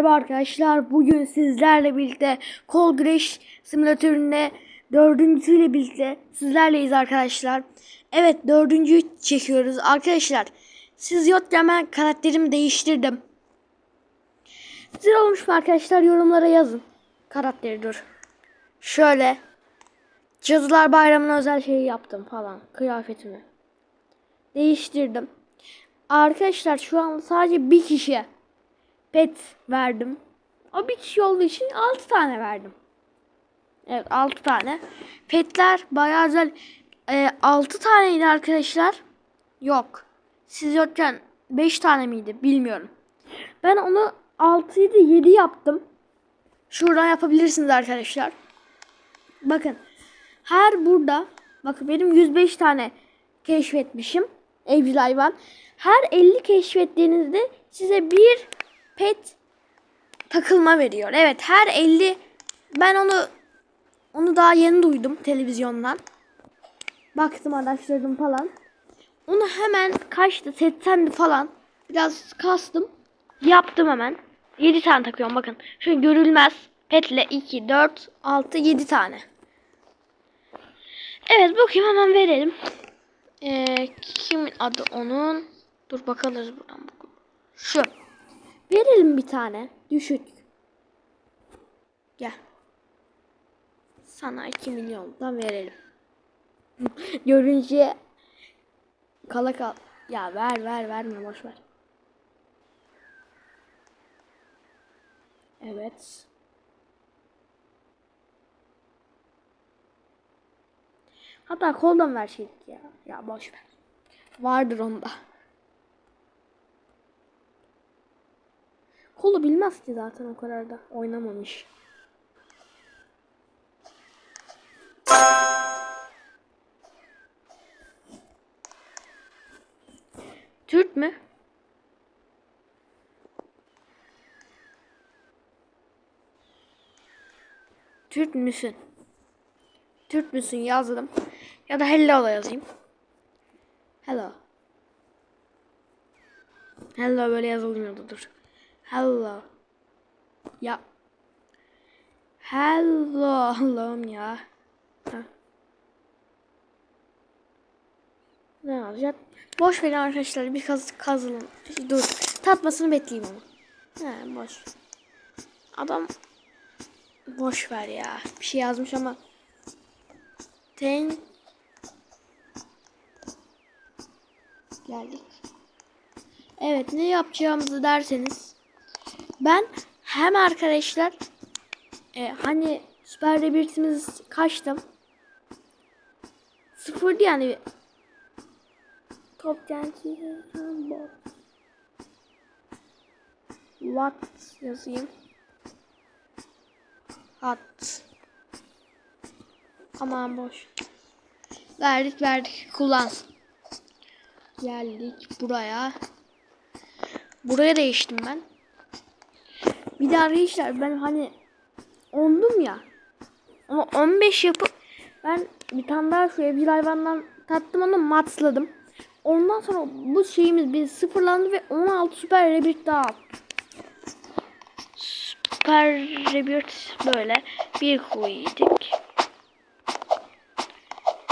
Merhaba arkadaşlar. Bugün sizlerle birlikte Cold Crash simülatöründe dördüncüsüyle birlikte sizlerleyiz arkadaşlar. Evet dördüncüyü çekiyoruz. Arkadaşlar siz yokken ben karakterimi değiştirdim. Güzel olmuş mu arkadaşlar yorumlara yazın. Karakteri dur. Şöyle. Cadılar Bayramı'na özel şeyi yaptım falan. Kıyafetimi. Değiştirdim. Arkadaşlar şu an sadece bir kişiye pet verdim. O bir kişi olduğu için 6 tane verdim. Evet 6 tane. Petler bayağı güzel. E, 6 taneydi arkadaşlar. Yok. Siz yokken 5 tane miydi bilmiyorum. Ben onu 6 7 7 yaptım. Şuradan yapabilirsiniz arkadaşlar. Bakın. Her burada bakın benim 105 tane keşfetmişim. Evcil hayvan. Her 50 keşfettiğinizde size bir pet takılma veriyor. Evet her 50 ben onu onu daha yeni duydum televizyondan. Baktım araştırdım falan. Onu hemen kaçtı 80'di falan. Biraz kastım. Yaptım hemen. 7 tane takıyorum bakın. Şöyle görülmez. Petle 2, 4, 6, 7 tane. Evet bakayım hemen verelim. Ee, kimin adı onun? Dur bakalım buradan. Şu. Verelim bir tane. Düşük. Gel. Sana 2 milyondan verelim. Görünce kala kal. Ya ver ver verme boş ver. Evet. Hatta koldan verseydik ya. Ya boş ver. Vardır onda. Kolu bilmez ki zaten o kadar da oynamamış. Türk mü? Türk müsün? Türk müsün yazdım. Ya da hello yazayım. Hello. Hello böyle yazılmıyordu dur. Hello. Ya. Hello Allah'ım ya. Ha. Ne yapacak? Boş verin arkadaşlar bir kaz kazılın. Dur. Tatmasını bekleyeyim onu. He boş. Adam boş ver ya. Bir şey yazmış ama ten geldik. Evet ne yapacağımızı derseniz ben hem arkadaşlar e, hani süper rebirtimiz kaçtım? Sıfırdı yani. Top what yazayım? At. Aman boş. Verdik verdik. Kullansın geldik buraya. Buraya değiştim ben bir de arkadaşlar ben hani ondum ya. Ama 15 yapıp ben bir tane daha şu evcil hayvandan tattım onu matsladım. Ondan sonra bu şeyimiz bir sıfırlandı ve 16 süper rebirth daha aldım. Süper rebirth böyle bir koyduk.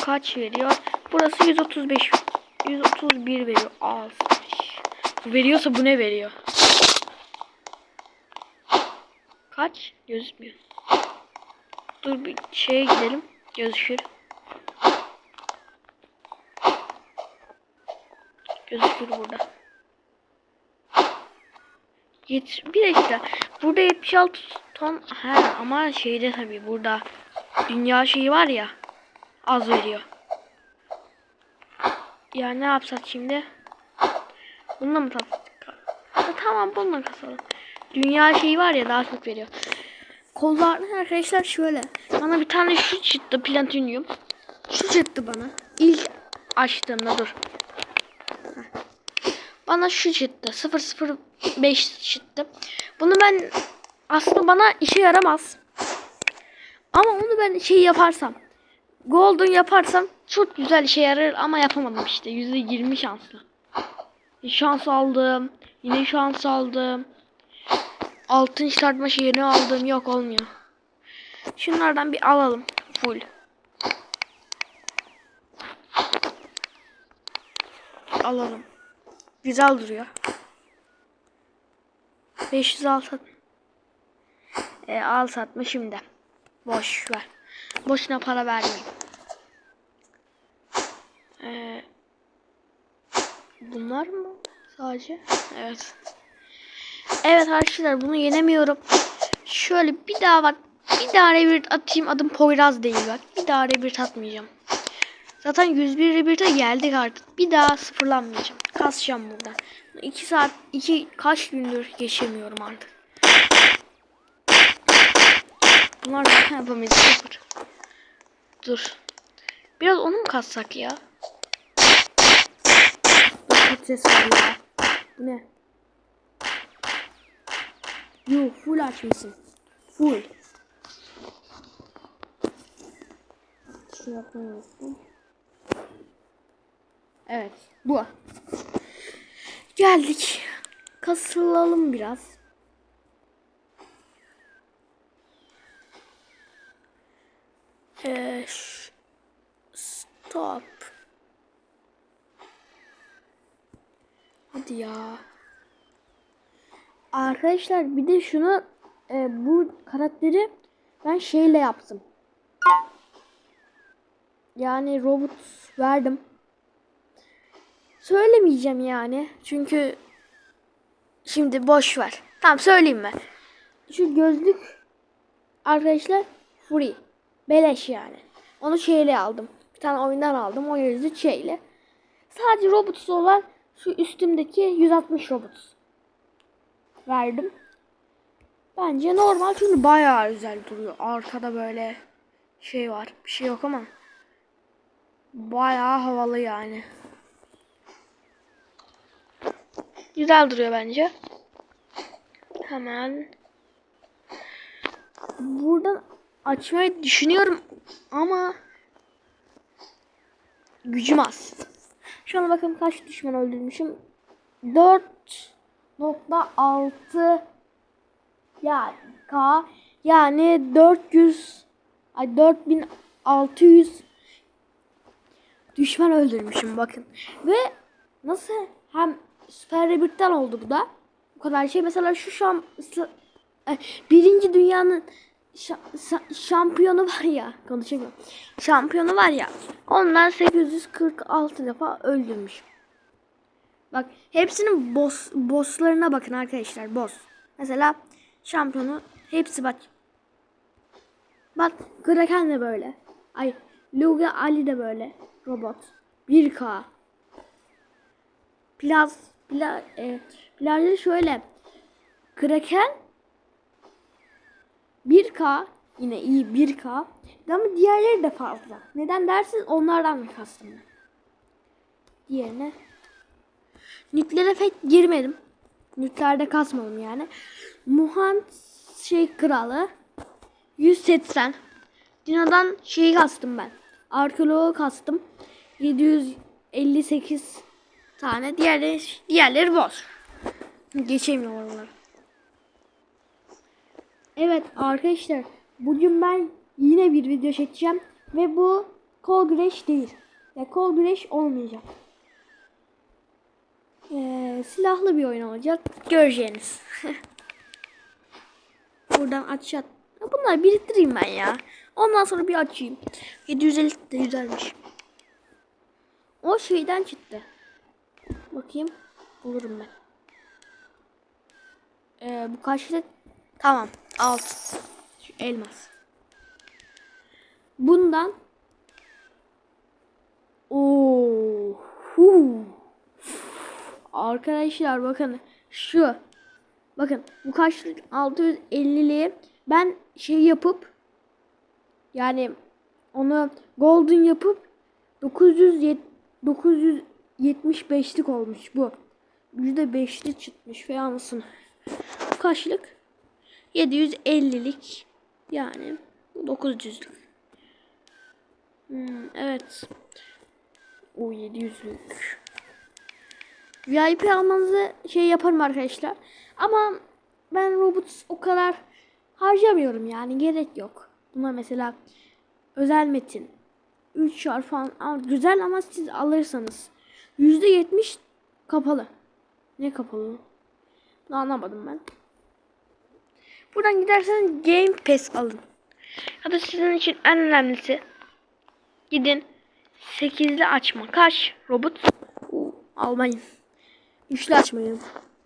Kaç veriyor? Burası 135 131 veriyor. Az. Veriyorsa bu ne veriyor? Kaç? Gözükmüyor. Dur bir şeye gidelim. Gözükür. Gözükür burada. Yet bir dakika. Burada 76 ton. He ama şeyde tabii burada dünya şeyi var ya. Az veriyor. Ya ne yapsak şimdi? Bununla mı tatsak? Tamam bununla kasalım. Dünya şeyi var ya daha çok veriyor. Kollarını arkadaşlar şöyle. Bana bir tane şu çıktı platinyum. Şu çıktı bana. İlk açtığımda dur. Bana şu çıktı. 005 çıktı. Bunu ben aslında bana işe yaramaz. Ama onu ben şey yaparsam. Golden yaparsam çok güzel işe yarar ama yapamadım işte. %20 şanslı. Şans aldım. Yine şans aldım. Altın çıkartma şeyini aldığım yok olmuyor. Şunlardan bir alalım. Full. Alalım. Güzel duruyor. 500 al sat. E, al satma şimdi. Boş ver. Boşuna para vermeyin. E, bunlar mı? Sadece. Evet. Evet arkadaşlar bunu yenemiyorum. Şöyle bir daha bak. Bir daha rebirth atayım. Adım Poyraz değil bak. Bir daha rebirth atmayacağım. Zaten 101 rebirth'e geldik artık. Bir daha sıfırlanmayacağım. Kasacağım burada. 2 saat, 2 kaç gündür geçemiyorum artık. Bunlar zaten yapamayız. Sıfır. Dur. Biraz onu mu kassak ya? Ses ya. Ne? Yo full açmışsın. Full. Şunu unuttum. Evet. Bu. Geldik. Kasılalım biraz. Ee, stop. Hadi ya. Arkadaşlar bir de şunu e, bu karakteri ben şeyle yaptım. Yani robot verdim. Söylemeyeceğim yani. Çünkü şimdi boş ver. Tamam söyleyeyim ben. Şu gözlük arkadaşlar free. Beleş yani. Onu şeyle aldım. Bir tane oyundan aldım. O yüzden şeyle. Sadece robotsuz olan şu üstümdeki 160 robot verdim. Bence normal çünkü bayağı güzel duruyor. Arkada böyle şey var. Bir şey yok ama bayağı havalı yani. Güzel duruyor bence. Hemen buradan açmayı düşünüyorum ama gücüm az. Şu an bakın kaç düşman öldürmüşüm. 4.6 yani K yani 400 ay 4600 düşman öldürmüşüm bakın. Ve nasıl hem Süper Rebirth'ten oldu bu da. Bu kadar şey mesela şu şam birinci dünyanın şampiyonu var ya konuşamıyorum. Şampiyonu var ya. Ondan 846 defa öldürmüş. Bak hepsinin boss bosslarına bakın arkadaşlar boss. Mesela şampiyonu hepsi bak. Bak Kraken de böyle. Ay Luga Ali de böyle. Robot. 1K. Plaz pla, e, plajda şöyle. Kraken 1K yine iyi 1K. Ama diğerleri de fazla. Neden dersiniz onlardan kastım. Diğerine Nükleer efekt girmedim. Nükleerde kasmadım yani. Muhan şey kralı 180. Dino'dan şeyi kastım ben. Arkeoloğu kastım. 758 tane. Diğerleri, diğerleri boş. Geçemiyorum oraları. Evet arkadaşlar. Bugün ben yine bir video çekeceğim. Ve bu kol güreş değil. Ya kol güreş olmayacak. Ee, silahlı bir oyun olacak. Göreceğiniz. Buradan aç at. Bunları biriktireyim ben ya. Ondan sonra bir açayım. 750 de güzelmiş. O şeyden çıktı. Bakayım. Bulurum ben. Ee, bu kaçlı? Tamam. Alt. Şu elmas. Bundan Oo. Huu. Arkadaşlar bakın şu. Bakın bu kaçlık 650'liği ben şey yapıp yani onu golden yapıp 900 975'lik olmuş bu. %5'li çıkmış falan mısın? Bu kaçlık? 750'lik yani bu 900'lük. Hmm, evet. O 700'lük. VIP almanızı şey yaparım arkadaşlar. Ama ben Robux o kadar harcamıyorum yani gerek yok. Buna mesela özel metin 3 şar falan al- güzel ama siz alırsanız %70 kapalı. Ne kapalı? Bunu anlamadım ben. Buradan giderseniz Game Pass alın. Ya da sizin için en önemlisi gidin 8'li açma. Kaç robot? Almayın. Üçlü açmayın.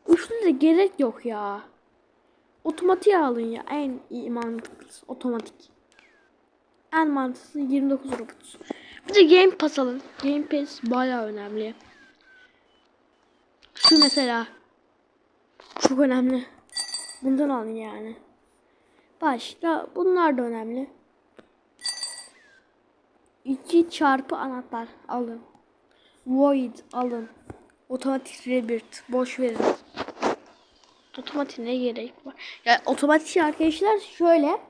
Üçlü de gerek yok ya. Otomatik alın ya. En iyi mantıklısı otomatik. En mantıklısı 29 robot. Bir de Game Pass alın. Game Pass bayağı önemli. Şu mesela. Çok önemli. Bundan alın yani. Başka bunlar da önemli. 2 çarpı anahtar alın. Void alın. Otomatik rebirth boş verin. Otomatik ne gerek var? Ya otomatik arkadaşlar şöyle.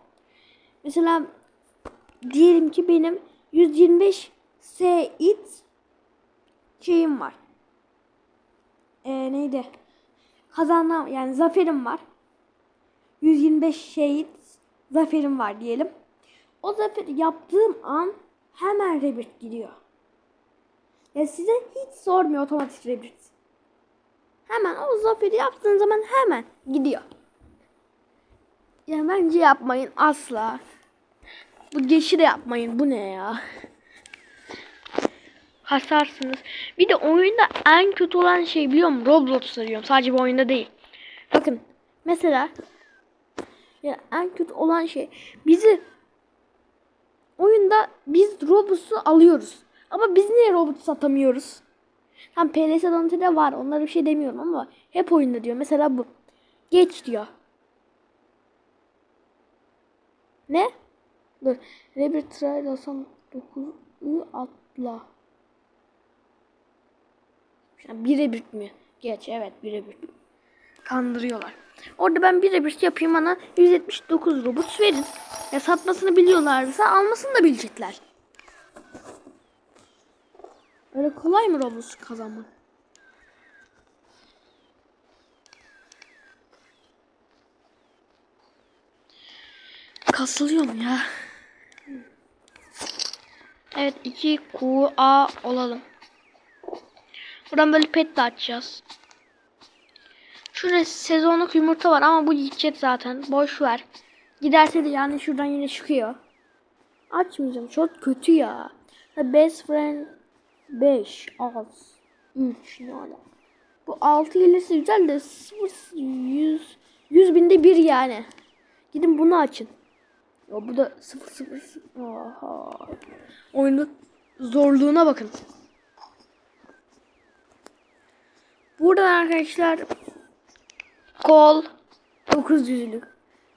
Mesela diyelim ki benim 125 S şeyim var. Ee, neydi? Kazanma yani zaferim var. 125 şehit zaferim var diyelim. O zaferi yaptığım an hemen rebirth gidiyor. Ya size hiç sormuyor otomatik rebirth. Hemen o zaferi yaptığın zaman hemen gidiyor. Ya bence yapmayın asla. Bu geçi de yapmayın. Bu ne ya? Hasarsınız. Bir de oyunda en kötü olan şey biliyor musun? Roblox'ta diyorum. Sadece bu oyunda değil. Bakın mesela ya en kötü olan şey bizi oyunda biz Roblox'u alıyoruz. Ama biz niye Roblox satamıyoruz? Tam PLS Dante'de var. Onlara bir şey demiyorum ama hep oyunda diyor. Mesela bu. Geç diyor. Ne? Dur. Rebir Trial 99'u atla. Bire bir mi? Geç evet bire bir. Kandırıyorlar. Orada ben bire bir yapayım bana 179 Robux verin. Ya satmasını biliyorlarsa almasını da bilecekler. Öyle kolay mı Robux kazanmak? Kasılıyorum ya. Evet 2 QA olalım. Buradan böyle pet de açacağız. Şurada sezonluk yumurta var ama bu gidecek zaten. Boş ver. Giderse de yani şuradan yine çıkıyor. Açmayacağım. Çok kötü ya. Best friend 5 az 3 ne ala. Bu 6 gelirse güzel de 0 100 100 binde bir yani. Gidin bunu açın. Ya bu da 0 0 Aha. Oyunun zorluğuna bakın. Burada arkadaşlar kol 900'lük.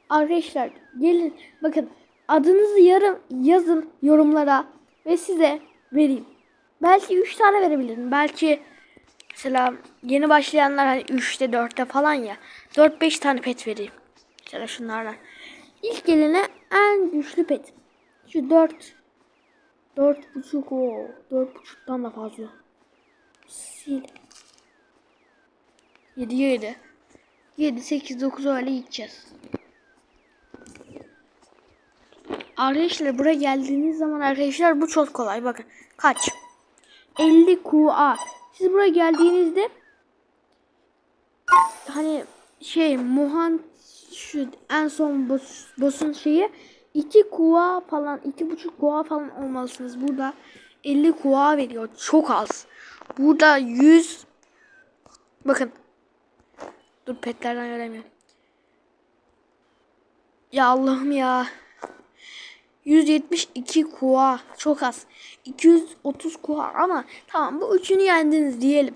Arkadaşlar gelin bakın adınızı yarım yazın yorumlara ve size vereyim. Belki 3 tane verebilirim. Belki mesela yeni başlayanlar hani 3'te 4'te falan ya. 4-5 tane pet vereyim. Mesela şunlardan. İlk gelene en güçlü pet. Şu 4 4.5 o 4.5'tan da fazla. Sil. 7 7. 7 8 9 öyle gideceğiz. Arkadaşlar buraya geldiğiniz zaman arkadaşlar bu çok kolay bakın. Kaç? 50 QA. Siz buraya geldiğinizde hani şey Muhan şu en son boss, boss'un şeyi 2 kuva falan 2,5 kuva falan olmalısınız. Burada 50 kuva veriyor. Çok az. Burada 100 Bakın. Dur petlerden göremiyorum. Ya Allah'ım ya. 172 kuva. Çok az. 230 kuva ama tamam bu üçünü yendiniz diyelim.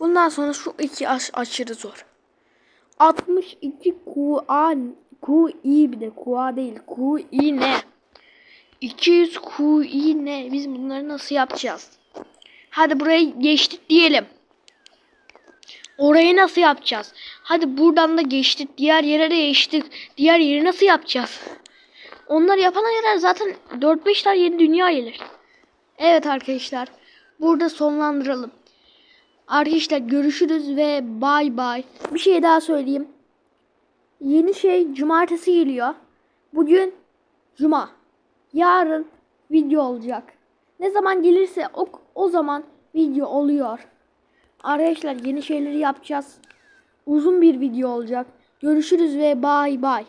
Bundan sonra şu iki aş aşırı zor. 62 QA QI bir de QA değil. QI ne? 200 QI ne? Biz bunları nasıl yapacağız? Hadi burayı geçtik diyelim. Orayı nasıl yapacağız? Hadi buradan da geçtik. Diğer yere de geçtik. Diğer yeri nasıl yapacağız? Onları yapana kadar zaten 4-5 tane yeni dünya gelir. Evet arkadaşlar. Burada sonlandıralım. Arkadaşlar görüşürüz ve bay bay. Bir şey daha söyleyeyim. yeni şey cumartesi geliyor. Bugün cuma. Yarın video olacak. Ne zaman gelirse o, o zaman video oluyor. Arkadaşlar yeni şeyleri yapacağız. Uzun bir video olacak. Görüşürüz ve bay bay.